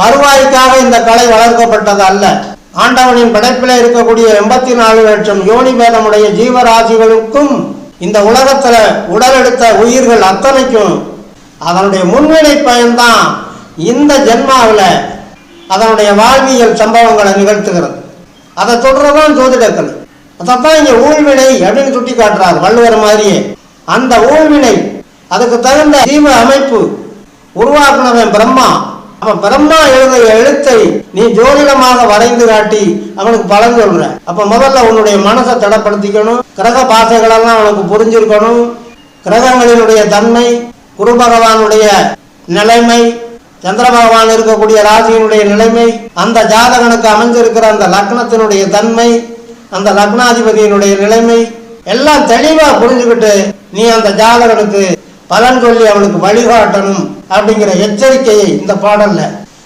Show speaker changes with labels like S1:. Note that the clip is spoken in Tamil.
S1: வருவாய்க்காக இந்த கலை வளர்க்கப்பட்டது அல்ல. ஆண்டவனின் படைப்பில் இருக்கக்கூடிய எண்பத்தி நாலு லட்சம் யோனி பேதமுடைய ஜீவராசிகளுக்கும் இந்த உலகத்துல உடலெடுத்த உயிர்கள் அத்தனைக்கும் அதனுடைய முன்வினை பயன்தான் இந்த ஜென்மாவில் அதனுடைய வாழ்வியல் சம்பவங்களை நிகழ்த்துகிறது. அதை தொடர்தான் ஜோதிடக்கலை அதைத்தான் இங்கே ஊழ்வினை அப்படின்னு சுட்டி காட்டுறாரு வள்ளுவர் மாதிரியே. அந்த ஊழ்வினை அதுக்கு தகுந்த ஜீவ அமைப்பு உருவாக்குனவன் பிரம்மா. அப்ப பிரம்மா எழுதிய எழுத்தை நீ ஜோதிடமாக வரைந்து காட்டி அவனுக்கு பலன் சொல்ற. அப்ப முதல்ல உன்னுடைய மனசை தடப்படுத்திக்கணும். கிரக பாசைகளெல்லாம் அவனுக்கு புரிஞ்சிருக்கணும். கிரகங்களினுடைய தன்மை குரு பகவானுடைய நிலைமை சந்திர பகவான் இருக்கக்கூடிய ராசியினுடைய நிலைமை அந்த ஜாதகனுக்கு அமைஞ்சிருக்கிற அந்த லக்னத்தினுடைய தன்மை அந்த லக்னாதிபதியினுடைய நிலைமை எல்லாம் தெளிவா புரிஞ்சுக்கிட்டு நீ அந்த ஜாதகனுக்கு பலன் சொல்லி அவனுக்கு வழிகாட்டணும் அப்படிங்கிற எச்சரிக்கையை இந்த பாடல்ல